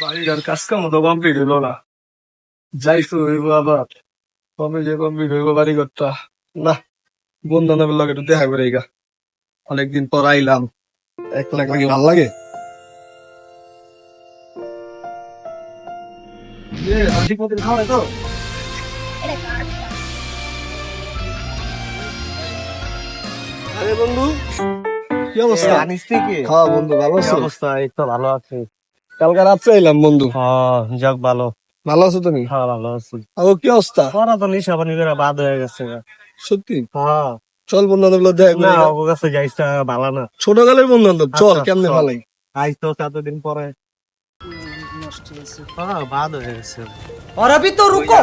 বাড়ির কাজ কাম তো কমপ্লিট হলো না। যাই তো হইব আবার। কবে যে কমপ্লিট হইব বাড়ি ঘরটা না বন্ধু বান্ধবের লগে একটু দেখা করে গা অনেকদিন পর আইলাম। একলা একলা কি ভালো লাগে? ঠিক মতন খাওয়াই তো আরে বন্ধু কি অবস্থা? হ্যাঁ বন্ধু ভালো অবস্থা? এই তো ভালো আছে। কালকে রাত্রে এলাম বন্ধু। যাক ভালো। ভালো আছো তুমি? হ্যাঁ ভালো আছি। ও কি অবস্থা? ওরা তো নিশা পানি করে বাদ হয়ে গেছে। সত্যি? হ্যাঁ চল বন্ধু গুলো দেখ না ওর কাছে যাইস ভালো না। ছোটকালের বন্ধু বান্ধব আচ্ছা, চল কেমনে ভালো? আজ তো কতদিন পরে। হ্যাঁ বাদ হয়ে গেছে। ওরা তো রুকো!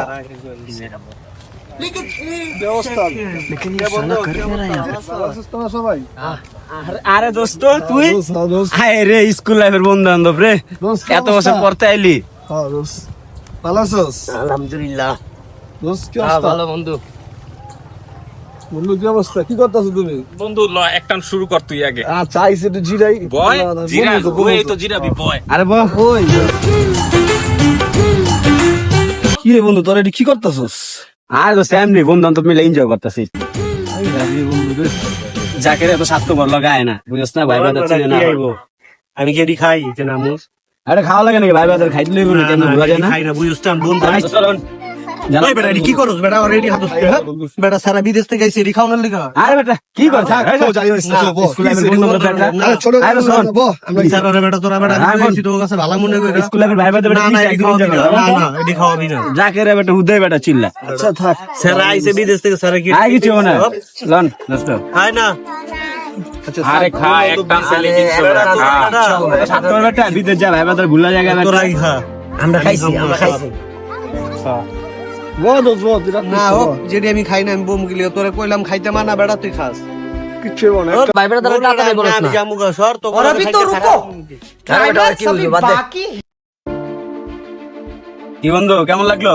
আরে দোস্ত তুই? রে স্কুল লাইফের বন্ধু বান্ধব রে। কি এত বছর পড়তে আইলি। হ্যাঁ, দোস্ত। ভালো আছোস? আলহামদুলিল্লাহ। দোস্ত, কি অবস্থা? বন্ধু। বন্ধু, কি অবস্থা? কি করতাছো তুমি? বন্ধু ল একটা শুরু কর তুই আগে। আচ্ছা, জিরাই। বয় জিরা তো, জিরাবি বয়। আরে কি রে বন্ধু তোরা এটি কি করতাছস? আরে দোস্ত এমনি বন্ধু বান্ধব মিলে এনজয় করতেছি। যাকে এত স্বাস্থ্যকর লাগায় না বুঝছ না ভাই বাজার চিনে না আমি কি এটি খাই যে নামুস? আরে খাওয়া লাগে নাকি? ভাই বাজার খাইতে লইব না কেন বুঝা যায় না? খাই না বুঝছ না বন্ধু। বেটা কি করছ বেটা? অলরেডি হাত বেটা সারা বিদেশ থেকে আইছে লিগা। আরে বেটা কি কর থাক যাই ছোট আরে, শোন। আমরা বেটা তোরা বেটা হ্যাঁ, আমি তোর কাছে ভালো মনে করে স্কুল লাইফের ভাই বাজার না না এটি খাওয়াবি না না না খাওয়াবি না যাকে রে বেটা হুদয় বেটা চিল্লা। আচ্ছা, থাক। স্যার আইছে বিদেশ থেকে স্যার কি আয় কিছু না। লন দোস্ত। খাই না। আচ্ছা, আরে খা একটা ছেলে কিছু না, ছাত্র বেটা বিদেশ যা ভাই বাজার ভুলা জায়গা বেটা খা। আমরা খাইছি আমরা খাইছি। কি বন্ধু কেমন লাগল?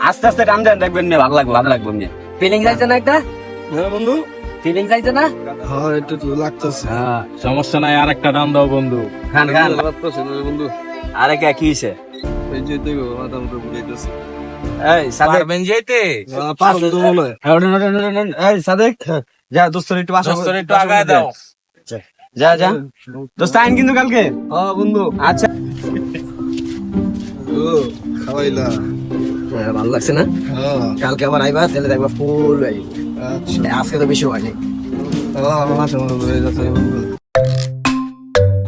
আস্তে আস্তে টান দেন দেখবেন ভালো লাগবে ভালো ফিলিং যাইছে না একটা? বন্ধু। হ্যাঁ, সমস্যা নাই আর একটা টান দাও বন্ধু। খান খান। বন্ধু। আরে কে কি হইছে? এই যে দেখো, মাথা। এই সাদেক। পারবেন তো এই, সাদেক। যা দোস্তর একটু বাসা দোস্তর একটু আগায় দাও। যা যা। দোস্ত আইন কিন্তু কালকে। হ্যাঁ, বন্ধু। আচ্ছা। ও, খাওয়াইলা। হ্যাঁ, ভালো লাগছে না? হ্যাঁ, কালকে আবার আইবা তাহলে দেখবা ফুল আচ্ছা। আজকে তো বেশি হয়নি হ্যাঁ, মাথা।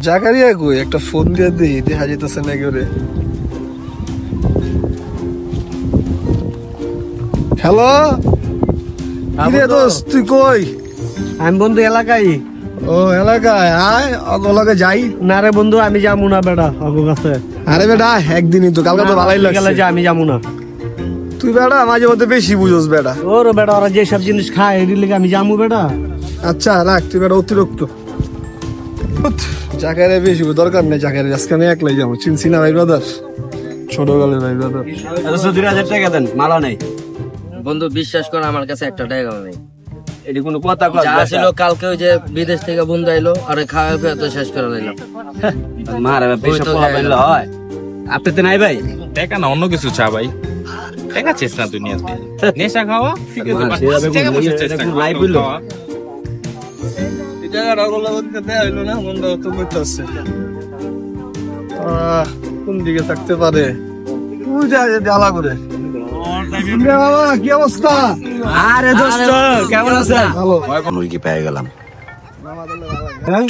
জাকারিয়া কই? একটা ফোন দিয়ে দিই দেখা যেতেছে না করে হ্যালো? কিরে দোস্ত তুই কই? আমি বন্ধু এলাকায়। ও এলাকায়? আয় অত এলাকায় যাই। না রে বন্ধু আমি যামু না বেটা অগো কাছে। আরে বেটা একদিনই তো কালকে তো ভালোই গেলে লাগছে। যে আমি যামু না। তুই বেটা মাঝে মধ্যে বেশি বুঝোস বেটা। ওর বেটা ওরা যে সব জিনিস খায় এর লিগে আমি যামু বেটা। আচ্ছা রাখ তুই বেটা অতিরিক্ত। জাকারে বেশি দরকার নেই জাকারে আজকে আমি একলাই যাব। চিনছি না ভাই ব্রাদার ছোট গেলে ভাই ব্রাদার দুই হাজার টাকা দেন মালা নেই। বন্ধু বিশ্বাস করো আমার কাছে একটা টাকা নেই। এটি কোনো কথা যা ছিল কালকে ওই যে বিদেশ থেকে বন্ধু আইলো আরে খাওয়া তো শেষ করে নিলাম মারে হয় আপনি তো নাই ভাই? দেখা না অন্য কিছু চা ভাই। দেখা দুনিয়াতে নেশা খাওয়া ঠিক আছে জায়গাটা ওগুলো বলতে দেয়া হইল না বন্ধ তো করতেছে কোন দিকে থাকতে পারে? তুই যা জ্বালা করে বাবা কি অবস্থা? আরে দোস্ত কেমন আছেন ভালো।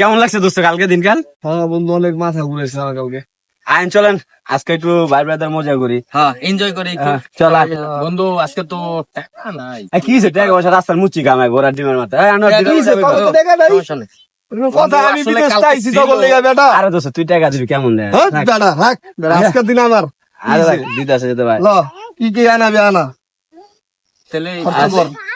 কেমন লাগছে দোস্ত কালকে দিনকাল? হ্যাঁ বন্ধু অনেক মাথা ঘুরেছে আমার কালকে। আইন চলেন আজকে একটু ভাই ব্রাদার মজা করি। হ্যাঁ এনজয় করি একটু। হ্যাঁ, চল বন্ধু আজকে তো টাকা নাই। কি হয়েছে টাকা পয়সা রাস্তার মুচি কামাই ঘোড়ার ডিমের মাথা। কথা আমি বিদেশ কালকে আইছি ছিল। তো বললে বেটা। আরে দোস্ত তুই টাকা দিবি কেমন রে হ্যাঁ বেটা রাখ বেটা, আজকের দিন আমার। আরে ভাই যেতে ভাই ল কি কি আনাবি আনা। তাহলে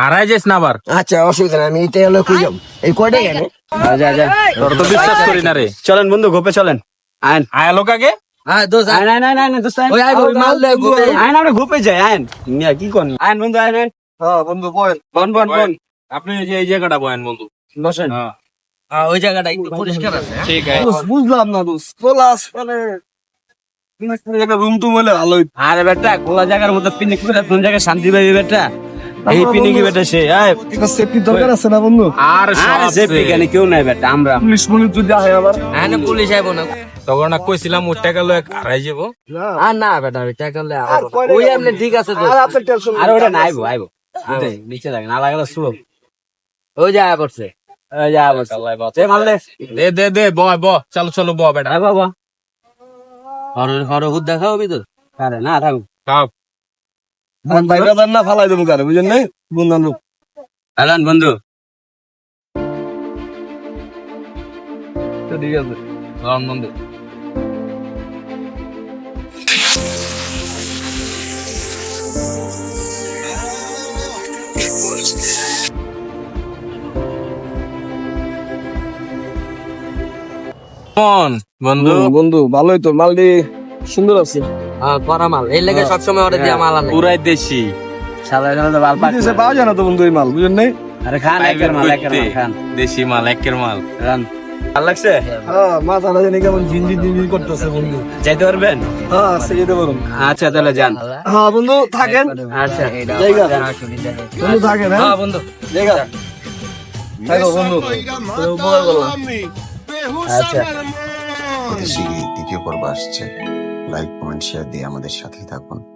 হারাই যাস না আবার? আচ্ছা অসুবিধা নাই আমি এটা হলো এই কয়টা গেলে যা, যা যা। তোর তো বিশ্বাস করি না রে। চলেন বন্ধু গোপে চলেন। আইন আয়ালো কাকে হ্যাঁ দোষ আইন আইন আইন আইন দোস্ত আইন ওই আইবো, মাল দে, গোপে। আইন আমরা গোপে যাই আইন মিয়া কি কোন আইন বন্ধু আইন আইন হ্যাঁ বন্ধু বল। বন বন বন। আপনি এই যে এই জায়গাটা বয়েন বন্ধু। বসেন। হ্যাঁ। হ্যাঁ, ওই জায়গাটা একটু পরিষ্কার আছে হ্যাঁ? ঠিক আছে। বুঝলাম না মানে রুম টুম হলে ভালোই। আরে বেটা খোলা জায়গার মধ্যে পিকনিক করে কোন জায়গায় শান্তি পাবি বেটা? এই পিকনিক বেটা সে? সেফটি দরকার আছে না বন্ধু? আর আরে সব কেউ নাই বেটা আমরা। পুলিশ মুলিশ যদি আহে আবার। হ্যাঁ না, পুলিশ আইবো না। তখন কইছিলাম ওই টাকা লয়ে হারাই যাব। আর না বেটা ওই টাকা লয়ে আর আইবো না। কয়টা ওই গেল? ঠিক আছে তো। আর আপনার টেনশন আরে ওটা না আইবো আইবো। নিচে থাকে না লাগালে শুরু ওই যা পড়ছে এই যা বস এ দে দে। দে দে বয় ব চলো চলো ব বেটা। আরে বাবা। হর হর হুদ দেখা হবি তো আরে না থাকুক না ফালাই দেবো কারে বুঝেন নাই? বন্ধু বন্ধু। ঠিক আছে। বন্ধু। বন্ধু। বন্ধু ভালোই তো মালটি সুন্দর আছে। করা মাল। এই লেগে সবসময় ওরে দিয়া মাল আনে। পুরাই দেশি। শালা এখানে তো বাল পাক পাওয়া যায় না তো বন্ধু এই মাল বুঝেন নাই? আরে খান একের মাল একের মাল খান। দেশি মাল একের মাল। খান। ভালো লাগছে? হ্যাঁ মাথাটা জানি কেমন ঝিনঝি ঝিনঝি করতেছে বন্ধু। যাইতে পারবেন? হ্যাঁ সে যেতে পারুন। আচ্ছা তাহলে যান। হ্যাঁ বন্ধু থাকেন। আচ্ছা। জায়গা। বন্ধু থাকেন হ্যাঁ? হ্যাঁ বন্ধু। জায়গা। থাকো বন্ধু। উপকার করলাম আচ্ছা। দ্বিতীয় পর্ব আসছে। লাইক কমেন্ট শেয়ার দিয়ে আমাদের সাথে থাকুন।